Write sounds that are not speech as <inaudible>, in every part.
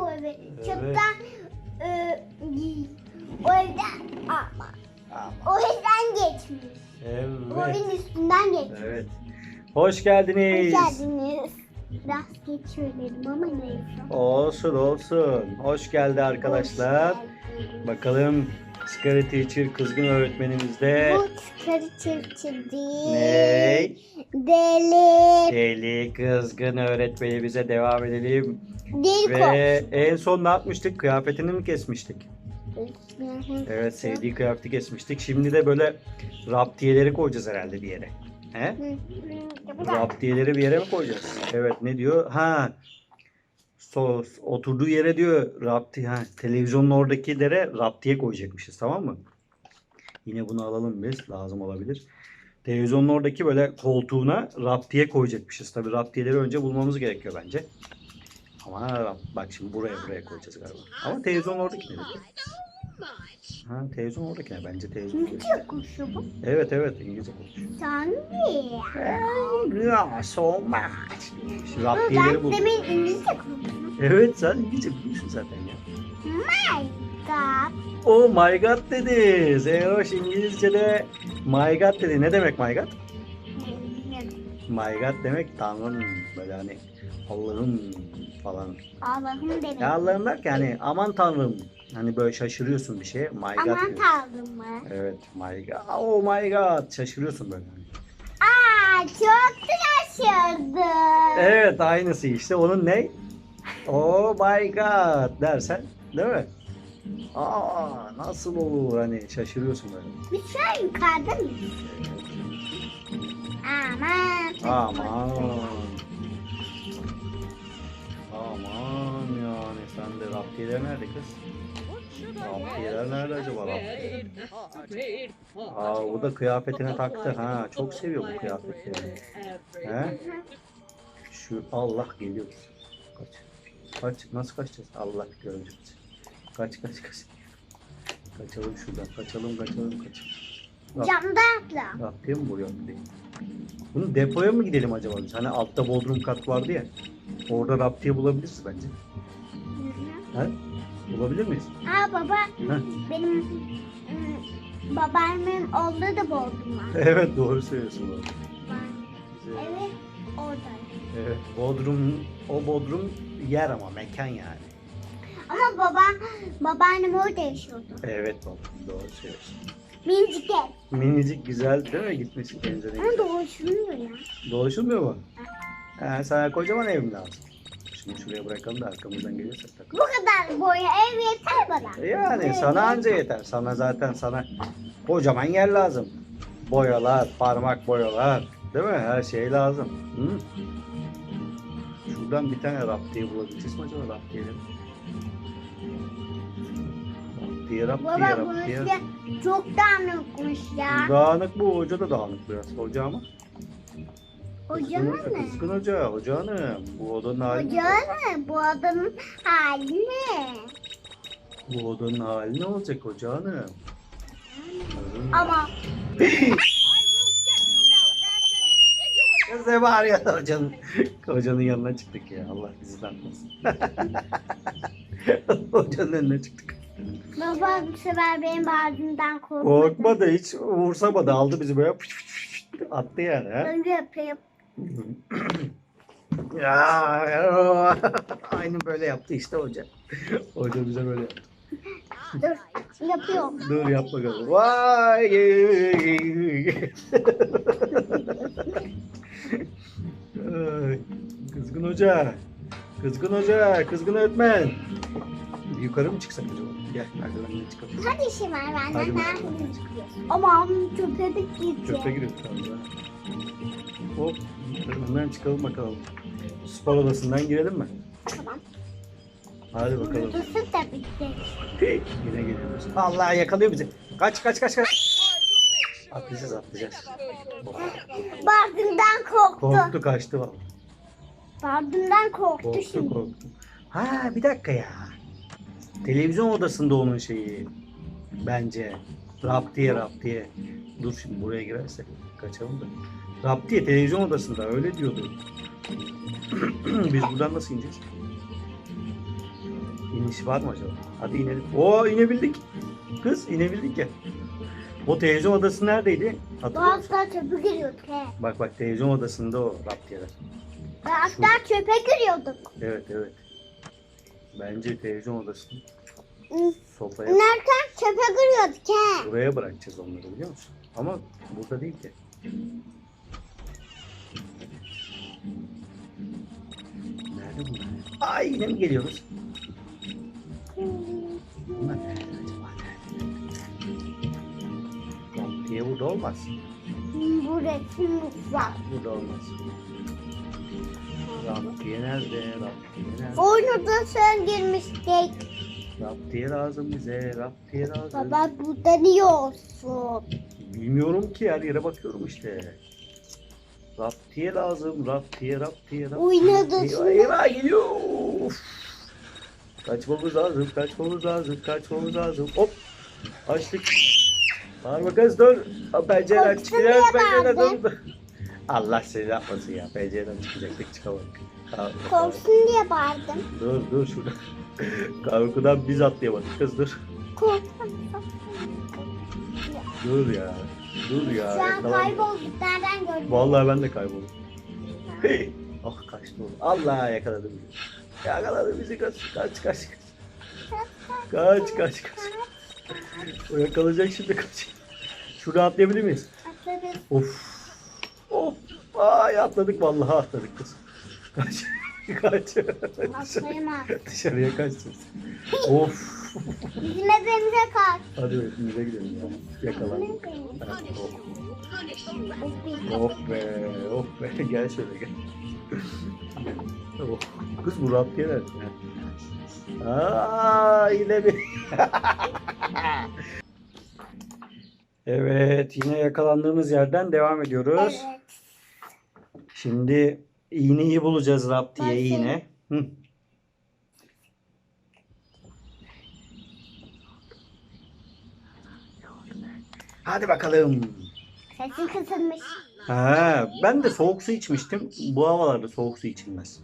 o evi. Çöpten e, o evden ama o evden geçmiş. O Evet. evin üstünden geçmiş. Evet. Hoş geldiniz. Hoş geldiniz. Biraz geç söyledim ama neyse. Olsun olsun. Hoş geldi arkadaşlar. Hoş geldiniz. Bakalım Scary Teacher kızgın öğretmenimizde Bu çıkarı çırpçı değil. ne? Deli. Deli kızgın öğretmenimize devam edelim. Deli Ve en son ne yapmıştık? Kıyafetini mi kesmiştik? Evet sevdiği kıyafeti kesmiştik. Şimdi de böyle raptiyeleri koyacağız herhalde bir yere. He? Raptiyeleri bir yere mi koyacağız? Evet ne diyor? Ha. So, oturduğu yere diyor rapti ha televizyonun oradakilere raptiye koyacakmışız tamam mı? Yine bunu alalım biz lazım olabilir. Televizyonun oradaki böyle koltuğuna raptiye koyacakmışız. Tabii raptiyeleri önce bulmamız gerekiyor bence. Ama bak şimdi buraya buraya koyacağız galiba. Ama televizyonun oradaki ne? Ha televizyon oradaki ne? Bence televizyon. Ne konuşuyor bu? Evet evet İngilizce konuşuyor. Tanrı. So much. Ama raptiyeleri Ben bul. demin İngilizce konuştum. Evet sen İngilizce biliyorsun zaten ya. My God. Oh my god dediniz. Eroş İngilizce'de my god dedi. Ne demek my god? My god demek tanrım böyle hani Allah'ım falan. Allah'ım demek. Ya Allah'ım derken hani aman tanrım. Hani böyle şaşırıyorsun bir şeye. My god Aman tanrım mı? Evet my god. Oh my god. Şaşırıyorsun böyle. Aa çok şaşırdım. Evet aynısı işte. Onun ne? Oh my god dersen değil mi? Aa nasıl olur hani şaşırıyorsun böyle. Biz şu an yukarıda mıyız? Aman. Aman. Aman yani sen de raptiyeler nerede kız? Raptiyeler nerede acaba raptiyeler? Aa o da kıyafetine taktı ha. Çok seviyor bu kıyafetleri. He? Şu Allah geliyor. Kaç. Kaç. Nasıl kaçacağız? Allah görünce. Kaç kaç kaç. Kaçalım şuradan. Kaçalım kaçalım kaçalım. Bak, Camda atla. Raptiye mi vuruyor bir de? Bunu depoya mı gidelim acaba? Hani altta bodrum kat vardı ya. Orada raptiye bulabiliriz bence. He? Bulabilir miyiz? Aa baba Heh. benim ım, babaannemin oğlu da bozdum var. <laughs> Evet doğru söylüyorsun. bu arada. Güzel. Evet orada. Evet bodrum o bodrum yer ama mekan yani. Ama baba babaannem orada yaşıyordu. Evet baba doğru söylüyorsun. Minicik ev. Minicik güzel değil mi gitmesi pencere? Ama dolaşılmıyor ya. Dolaşılmıyor mu? He, sana kocaman ev mi lazım? Şimdi şuraya bırakalım da arkamızdan gelirse Bu takalım. kadar boya ev yeter bana. Yani sana anca yeter. Sana zaten sana kocaman yer lazım. Boyalar, parmak boyalar. Değil mi? Her şey lazım. Hı? Şuradan bir tane raptiye bulabileceğiz mi acaba raptiyeleri? Raptiye, raptiye, Baba raptiye. üstü çok dağınıkmış ya. Dağınık bu. Hoca da dağınık biraz. Hoca ama. Hocanın ne? kızgın hoca. Hoca hanım. Bu odanın hali. Hoca ne? Bu adamın hali ne? Bu odanın hali ne olacak hoca hanım? Hı. Ama Kız ne bağırıyor hocanın? Hocanın yanına çıktık ya. Allah bizi takmasın. <laughs> hocanın önüne çıktık. Baba bu sefer benim bağırdığımdan korkmadı. Korkmadı hiç umursamadı. Aldı bizi böyle pış pış pış attı yani. Ha? Önce yapayım. <clears throat> ya, aynı böyle yaptı işte hoca. Hoca bize böyle yaptı. Dur yapıyorum. Dur yap bakalım. Vay. Ay, Kızgın hoca. Kızgın hoca. Kızgın öğretmen. Yukarı mı çıksak? Gel merdivenden çıkalım. Hadi işim var Hadi benden. bakalım. Nerede çıkıyorsun? Aman köpek gitti. Çöpe giriyor tamam ya. Hop. Önden çıkalım bakalım. Spor odasından girelim mi? Tamam. Hadi bakalım. Dursun da bitti. Hey, Yine geliyoruz. Allah yakalıyor bizi. Kaç kaç kaç kaç. Atlayacağız atlayacağız. Hop. Bağırdığımdan korktu. Korktu kaçtı valla. Bağırdığımdan korktu, Korktu şimdi. korktu. Ha bir dakika ya. Televizyon odasında onun şeyi. Bence. Raptiye raptiye. Dur şimdi buraya girersek kaçalım da. Raptiye televizyon odasında öyle diyordu. <clears throat> Biz buradan nasıl ineceğiz? İniş var mı acaba? Hadi inelim. Oo inebildik. Kız inebildik ya. O televizyon odası neredeydi? Hatırlıyor musun? Hatta çöpe giriyorduk he. Bak bak televizyon odasında o raptiyeler. Hatta çöpe giriyorduk. Evet evet. Bence televizyon odasını sofraya İnerken çöpe giriyorduk he. buraya bırakacağız onları biliyor musun? Ama burada değil ki. Nerede bunlar? Ay yine mi geliyoruz? Bunlar nerede acaba? Nerede? Raptiye burada olmaz. Bu resim var. Burada olmaz. Raptiye nerede? Raptiye nerede? Oyunu da sen girmiştik. Raptiye lazım bize. Raptiye lazım. Baba burada niye olsun? Bilmiyorum ki her yere bakıyorum işte. Raptiye lazım. Raptiye, raptiye, raptiye. Eyvah, şimdi. eyvah geliyor. Of. Kaçmamız lazım, kaçmamız lazım, kaçmamız lazım. Hop. Açtık. Bağırma kız dur. Ha, Pencereden Korktun çıkacağız, Allah seni yapmasın ya. Pencereden çıkacaktık çıkamadık. Ka- Korksun diye bağırdım. Dur dur şurada. <laughs> Korkudan biz atlayamadık kız dur. Korktum. Dur ya. Dur ya. Şu an yakalanma. kaybolduk. Nereden gördün? Vallahi ben de kayboldum. Hey! Ah kaçtı oğlum. Allah yakaladı bizi. Yakaladı bizi kaç kaç kaç kaç. Kaç kaç. O yakalayacak şimdi kaç. Şuraya atlayabilir miyiz? Atladık. Of. Of. Ay atladık vallahi atladık kız. Kaç. kaç. Atlayamaz. Dışarıya kaçsın. of. Bizim evimize kaç. Hadi evimize gidelim ya. Yakalan. Oh. Of be, of be. Gel şöyle gel. oh. Kız bu raptiye nerede? Aa, yine bir. <laughs> evet, yine yakalandığımız yerden devam ediyoruz. Evet. Şimdi iğneyi bulacağız raptiye Ben iğne. Hı. Hadi bakalım. Sesin kısılmış. Ha, ben de soğuk su içmiştim. Bu havalarda soğuk su içilmez.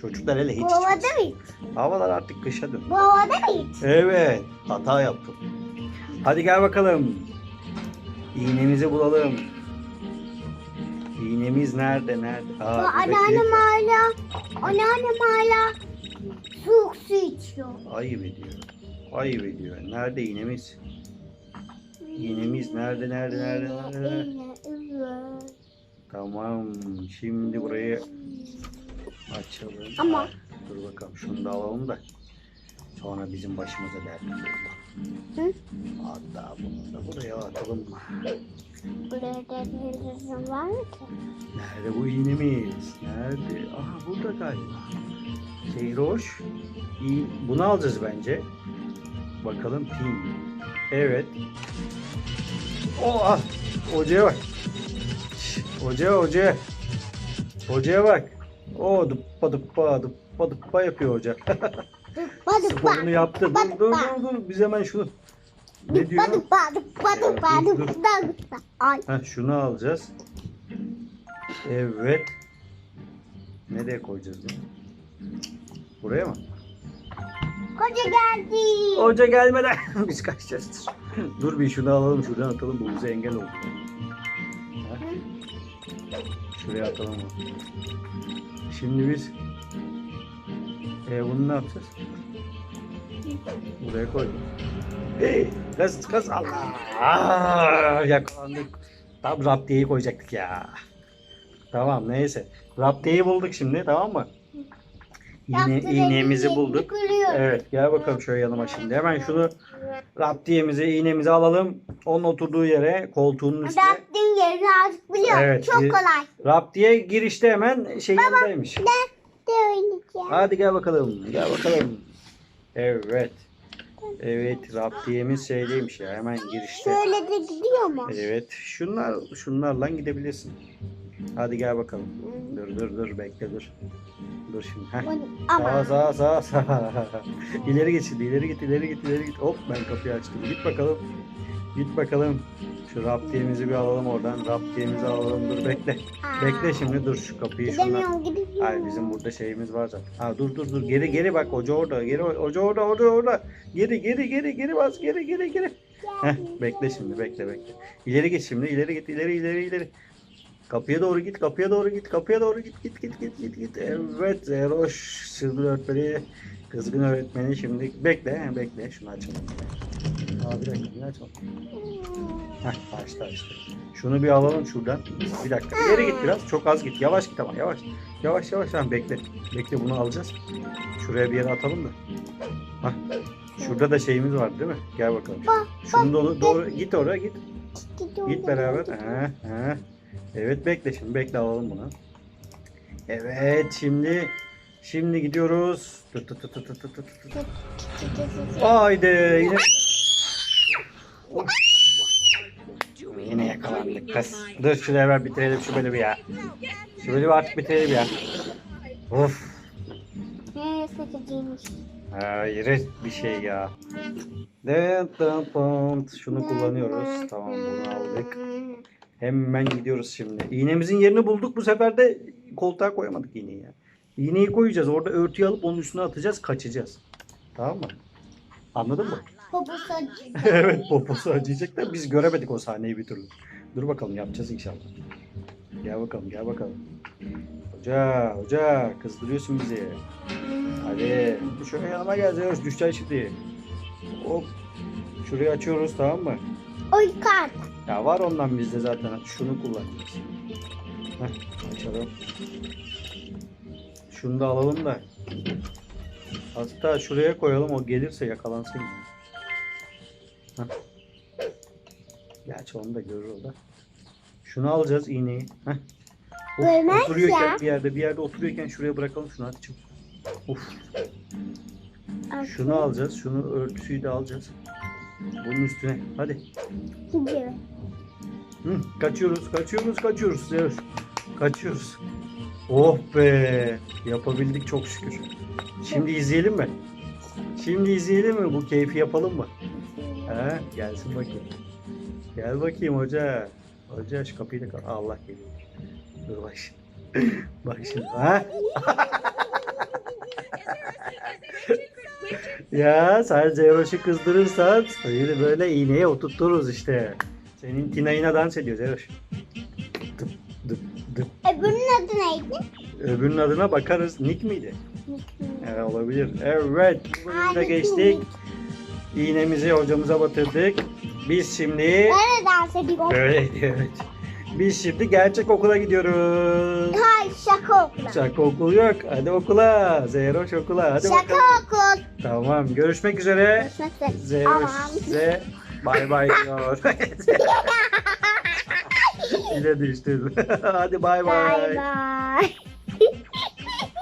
Çocuklar hele hiç Bu havada içmez. mı? Havalar artık kışa döndü. Bu havada mı? Evet, hata yaptım. Hadi gel bakalım. İğnemizi bulalım. İğnemiz nerede, nerede? Bu Aa, buradaki- anneannem hala, anneannem hala soğuk su içiyor. Ayıp ediyor. Ayıp ediyor. Nerede iğnemiz? İğnemiz nerede, nerede, nerede, nerede? Evet. Tamam. Şimdi burayı açalım. Ama- Dur bakalım şunu da alalım da. Sonra bizim başımıza dert. Hı? Hatta bunu da buraya atalım. Buraya da televizyon var mı ki? Nerede bu iğnemiz? Nerede? Aha burada galiba. Seyroş. İyi. Bunu alacağız bence. Bakalım pin. Evet. Oh, hocaya bak. Hocaya hocaya. Hocaya bak. O dıppa dıppa dıppa dıppa yapıyor hoca. <laughs> Hadi Sporunu yaptı. Dur dur dur dur. Biz hemen şunu. Ne diyor? Dur, dur. Ay. Ha şunu alacağız. Evet. Nereye koyacağız bunu? Buraya mı? Koca geldi. Hoca gelmeden <laughs> biz kaçacağız. Dur bir şunu alalım şuradan atalım bu bize engel oldu. Ha? Şuraya atalım. Şimdi biz e, bunu ne yapacağız? Buraya koy. Hey, kız kız Allah. Aa, yakalandık. Tam raptiyeyi koyacaktık ya. Tamam neyse. Raptiyeyi bulduk şimdi tamam mı? İğne, Yaptı, iğnemizi bulduk. kırıyor. Evet gel bakalım şöyle yanıma şimdi. Hemen şunu raptiyemizi, iğnemizi alalım. Onun oturduğu yere koltuğunun üstüne. Raptin yerini artık biliyorum. Evet, Çok bir- kolay. Raptiye girişte hemen şey yanındaymış. Ne? De oynayacağım. Hadi gel bakalım. Gel bakalım. Evet. Evet raptiyemiz şeydeymiş ya hemen girişte. Şöyle de gidiyor mu? Evet. Şunlar şunlarla gidebilirsin. Hadi gel bakalım. Dur dur dur bekle dur. Dur şimdi. Heh. Sağa sağa sağa sağa. <laughs> ileri şimdi ileri git ileri git ileri git. Hop ben kapıyı açtım. Git bakalım. Git bakalım. Şu raptiyemizi bir alalım oradan. Raptiyemizi alalım. Dur bekle. Aa. Bekle şimdi dur şu kapıyı gidemiyorum. Ay bizim burada şeyimiz var zaten. Ha dur dur dur geri geri bak hoca orada. Geri hoca orada orada orada. Geri geri geri geri bas geri geri geri. Heh, bekle şimdi bekle bekle. İleri git şimdi ileri git ileri ileri ileri. Kapıya doğru git kapıya doğru git kapıya doğru git git git git git git. Evet Zeroş sırrı öğretmeni kızgın öğretmeni şimdi bekle bekle şunu açalım. Aa bir dakika açalım. Heh açtı açtı. Şunu bir alalım şuradan. Bir dakika ileri git biraz çok az git yavaş git ama yavaş. Yavaş yavaş tamam bekle. Bekle bunu alacağız. Şuraya bir yere atalım da. Hah. Şurada da şeyimiz var değil mi? Gel bakalım. Şunu doğru, doğru git oraya git. Git beraber. Ha, ha. Evet bekle şimdi bekle alalım bunu. Evet şimdi şimdi gidiyoruz. Tut tut tut tut tut tut tut. tut. Haydi yine. Of. Yakalandık kız. Dur şuraya hemen bitirelim şu bölümü ya. Şu bölümü artık bitirelim ya. Of. Ne sıkıcıymış. Hayret bir şey ya. Şunu kullanıyoruz. Tamam bunu aldık. Hemen gidiyoruz şimdi. İğnemizin yerini bulduk. Bu sefer de koltuğa koyamadık iğneyi ya. İğneyi koyacağız. Orada örtüyü alıp onun üstüne atacağız. Kaçacağız. Tamam mı? Anladın mı? Poposu acıyor. <laughs> evet poposu acıyacak da biz göremedik o sahneyi bir türlü. Dur bakalım yapacağız inşallah. Gel bakalım gel bakalım. Hoca hoca kızdırıyorsun bizi. Hadi şöyle yanıma gel Zeus düşeceksin şimdi. Hop. Şurayı açıyoruz tamam mı? Oy kart. Ya var ondan bizde zaten. Şunu kullanacağız. Heh, açalım. Şunu da alalım da. Hatta şuraya koyalım o gelirse yakalansın. Heh. Gerçi onu da görür o da. Şunu alacağız iğneyi. Heh. Of, Görmez oturuyorken ya. bir yerde bir yerde oturuyorken şuraya bırakalım şunu hadi çabuk. Of. Şunu alacağız. Şunu örtüsüyü de alacağız. Bunun üstüne. Hadi. Gidiyor. Hı, kaçıyoruz, kaçıyoruz, kaçıyoruz. Zeus. Kaçıyoruz. Oh be! Yapabildik çok şükür. Şimdi izleyelim mi? Şimdi izleyelim mi? Bu keyfi yapalım mı? He? Gelsin bakayım. Gel bakayım hoca. Hoca şu kapıyı da kap- Allah geliyor. Dur bak şimdi. <laughs> bak şimdi. Ha? <laughs> ya sen Zeroş'u kızdırırsan seni böyle iğneye oturturuz işte. Senin Tina'yına dans ediyor Zeroş. Dıp dıp dıp. Öbürünün adı neydi? Öbürünün adına bakarız. Nick miydi? Evet olabilir. Evet. Bu bölümü de Ay, geçtik. İğnemizi hocamıza batırdık. Biz şimdi... Nerede dans ediyor? Evet evet. Biz şimdi gerçek okula gidiyoruz. Hayır şaka okula. Şaka okul yok. Hadi okula. Zeyroş okula. Hadi Şaka bakalım. okul. Tamam. Görüşmek üzere. Görüşmek üzere. Zeyroş size bay bay diyor. <laughs> Yine düştü. <laughs> Hadi bay Bay bay. bay.